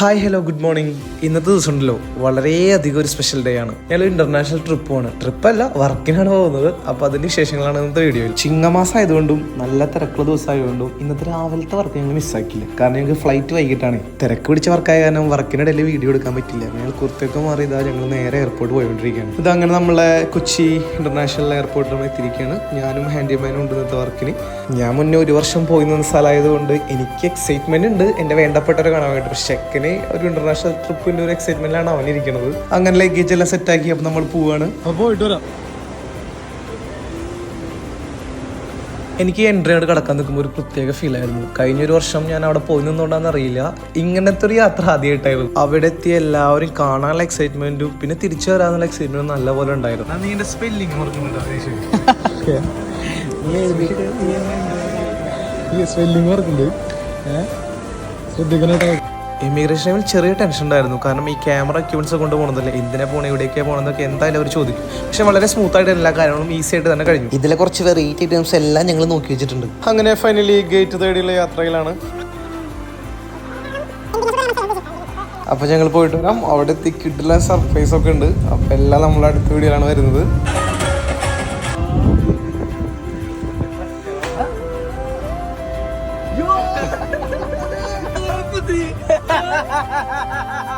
Hi hello good morning ഇന്നത്തെ ദിവസം ഉണ്ടല്ലോ വളരെയധികം ഒരു സ്പെഷ്യൽ ഡേ ആണ്. ഞങ്ങൾ ഇന്റർനാഷണൽ ട്രിപ്പ് പോവാണ്. ട്രിപ്പല്ല വർക്കിനാണ് പോകുന്നത്. അപ്പൊ അതിന്റെ വിശേഷങ്ങളാണ് ഇന്നത്തെ വീഡിയോയിൽ ചിങ്ങമാസം ആയതുകൊണ്ടും നല്ല തിരക്കുള്ള ദിവസമായതുകൊണ്ടും ഇന്നത്തെ രാവിലത്തെ വർക്ക് ഞങ്ങൾ മിസ്സാക്കില്ല കാരണം ഞങ്ങൾക്ക് ഫ്ലൈറ്റ് വൈകിട്ടാണ്. തിരക്ക് പിടിച്ച വർക്കായ കാരണം വർക്കിനിടയിൽ വീഡിയോ എടുക്കാൻ പറ്റില്ല. ഞങ്ങൾ കുർത്തിയൊക്കെ മാറി ഇതാ ഞങ്ങൾ നേരെ എയർപോർട്ട് പോയിക്കൊണ്ടിരിക്കുകയാണ്. ഇത് അങ്ങനെ നമ്മളെ കൊച്ചി ഇന്റർനാഷണൽ എയർപോർട്ടിൽ എത്തിയിരിക്കുകയാണ്. ഞാനും ഹാൻഡിമാനും ഉണ്ട് ഇന്നത്തെ വർക്കിന് ഞാൻ മുന്നേ ഒരു വർഷം പോയി നിന്ന സ്ഥലമായതുകൊണ്ട് എനിക്ക് എക്സൈറ്റ്മെന്റ് ഉണ്ട്. എന്റെ വേണ്ടപ്പെട്ടവരെ കാണാൻ വേണ്ടി പക്ഷെ ചെക്കന് ഒരു ഇന്റർനാഷണൽ ട്രിപ്പിന്റെ ഒരു എക്സൈറ്റ്മെന്റിലാണ് അവൻ ഇരിക്കുന്നത്. അങ്ങനെ ലഗേജ് എല്ലാം സെറ്റ് ആക്കി അപ്പൊ നമ്മൾ പോവാണ്. അപ്പൊ പോയിട്ട് വരാം. എനിക്ക് എൻട്രി ആയിട്ട് കടക്കാൻ നിൽക്കുമ്പോൾ ഒരു പ്രത്യേക ഫീൽ ആയിരുന്നു. കഴിഞ്ഞ ഒരു വർഷം ഞാൻ അവിടെ പോയി നിന്നുകൊണ്ടാന്ന് അറിയില്ല. ഇങ്ങനത്തെ ഒരു യാത്ര ആദ്യമായിട്ടായിരുന്നു. അവിടെ എത്തിയ എല്ലാവരും കാണാനുള്ള എക്സൈറ്റ്മെന്റും പിന്നെ തിരിച്ചു വരാനുള്ള എക്സൈറ്റ്മെന്റും നല്ല പോലെ ഉണ്ടായിരുന്നു. സ്പെല്ലിംഗ് ഈ സ്പെല്ലിംഗ് ശ്രദ്ധിക്കണേട്ടോ. ഇമിഗ്രേഷനിൽ ചെറിയ ടെൻഷൻ ഉണ്ടായിരുന്നു. കാരണം ഈ ക്യാമറ എക്യൂപ്മെന്റ്സ് കൊണ്ട് പോകുന്നതല്ലേ എന്തിനാ പോണ? എവിടേക്കാണ് പോകണമെന്നൊക്കെ എന്തായാലും അവർ ചോദിക്കും. പക്ഷെ വളരെ സ്മൂത്ത് ആയിട്ട് എല്ലാ കാര്യങ്ങളും ഈസി ആയിട്ട് തന്നെ കഴിഞ്ഞു. ഇതിലെ കുറച്ച് വെറൈറ്റി ഐറ്റംസ് എല്ലാം ഞങ്ങൾ നോക്കി വെച്ചിട്ടുണ്ട്. അങ്ങനെ ഫൈനലി ഗേറ്റ് തേടിയുള്ള യാത്രയിലാണ്. അപ്പൊ ഞങ്ങൾ പോയിട്ട് വരാം. അവിടെ എത്തിക്കിട്ടുള്ള സർപ്രൈസ് ഒക്കെ ഉണ്ട്. അപ്പൊ എല്ലാം നമ്മൾ അടുത്ത വീഡിയോയിലാണ് വരുന്നത്. 哈哈哈哈哈哈！哈。